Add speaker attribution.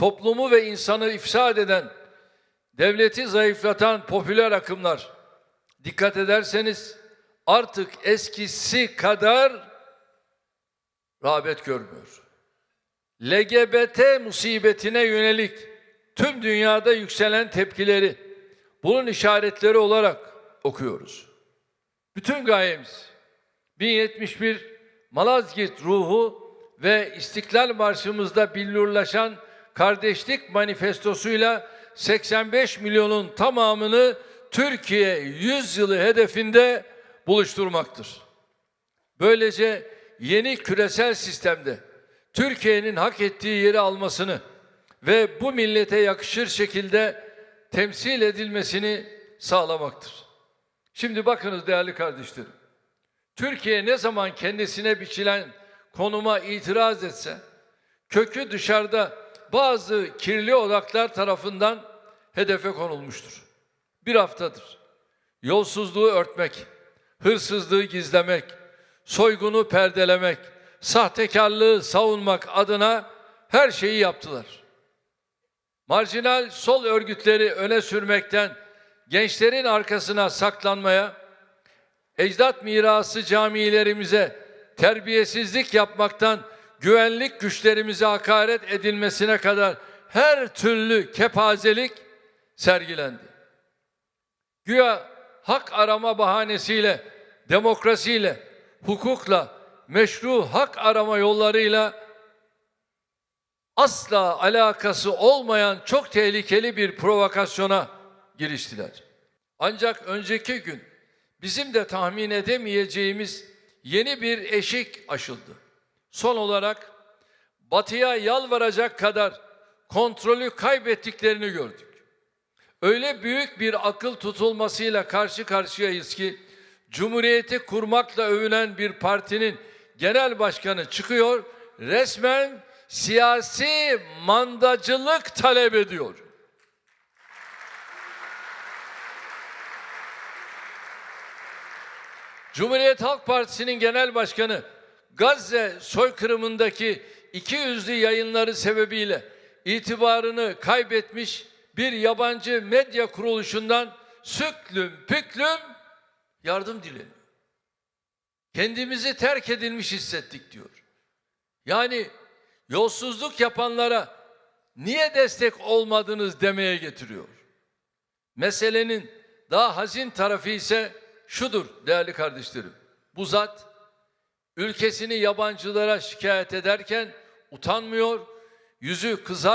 Speaker 1: toplumu ve insanı ifsad eden, devleti zayıflatan popüler akımlar dikkat ederseniz artık eskisi kadar rağbet görmüyor. LGBT musibetine yönelik tüm dünyada yükselen tepkileri bunun işaretleri olarak okuyoruz. Bütün gayemiz 1071 Malazgirt ruhu ve İstiklal Marşımızda billurlaşan kardeşlik manifestosuyla 85 milyonun tamamını Türkiye 100 yılı hedefinde buluşturmaktır. Böylece yeni küresel sistemde Türkiye'nin hak ettiği yeri almasını ve bu millete yakışır şekilde temsil edilmesini sağlamaktır. Şimdi bakınız değerli kardeşlerim. Türkiye ne zaman kendisine biçilen konuma itiraz etse, kökü dışarıda bazı kirli odaklar tarafından hedefe konulmuştur. Bir haftadır. Yolsuzluğu örtmek, hırsızlığı gizlemek, soygunu perdelemek, sahtekarlığı savunmak adına her şeyi yaptılar. Marjinal sol örgütleri öne sürmekten gençlerin arkasına saklanmaya, ecdat mirası camilerimize terbiyesizlik yapmaktan güvenlik güçlerimize hakaret edilmesine kadar her türlü kepazelik sergilendi. Güya hak arama bahanesiyle, demokrasiyle, hukukla, meşru hak arama yollarıyla asla alakası olmayan çok tehlikeli bir provokasyona giriştiler. Ancak önceki gün bizim de tahmin edemeyeceğimiz yeni bir eşik aşıldı. Son olarak batıya yalvaracak kadar kontrolü kaybettiklerini gördük. Öyle büyük bir akıl tutulmasıyla karşı karşıyayız ki Cumhuriyeti kurmakla övünen bir partinin genel başkanı çıkıyor resmen siyasi mandacılık talep ediyor. Cumhuriyet Halk Partisi'nin genel başkanı Gazze soykırımındaki iki yüzlü yayınları sebebiyle itibarını kaybetmiş bir yabancı medya kuruluşundan süklüm püklüm yardım dileniyor. Kendimizi terk edilmiş hissettik diyor. Yani yolsuzluk yapanlara niye destek olmadınız demeye getiriyor. Meselenin daha hazin tarafı ise şudur değerli kardeşlerim. Bu zat ülkesini yabancılara şikayet ederken utanmıyor, yüzü kızar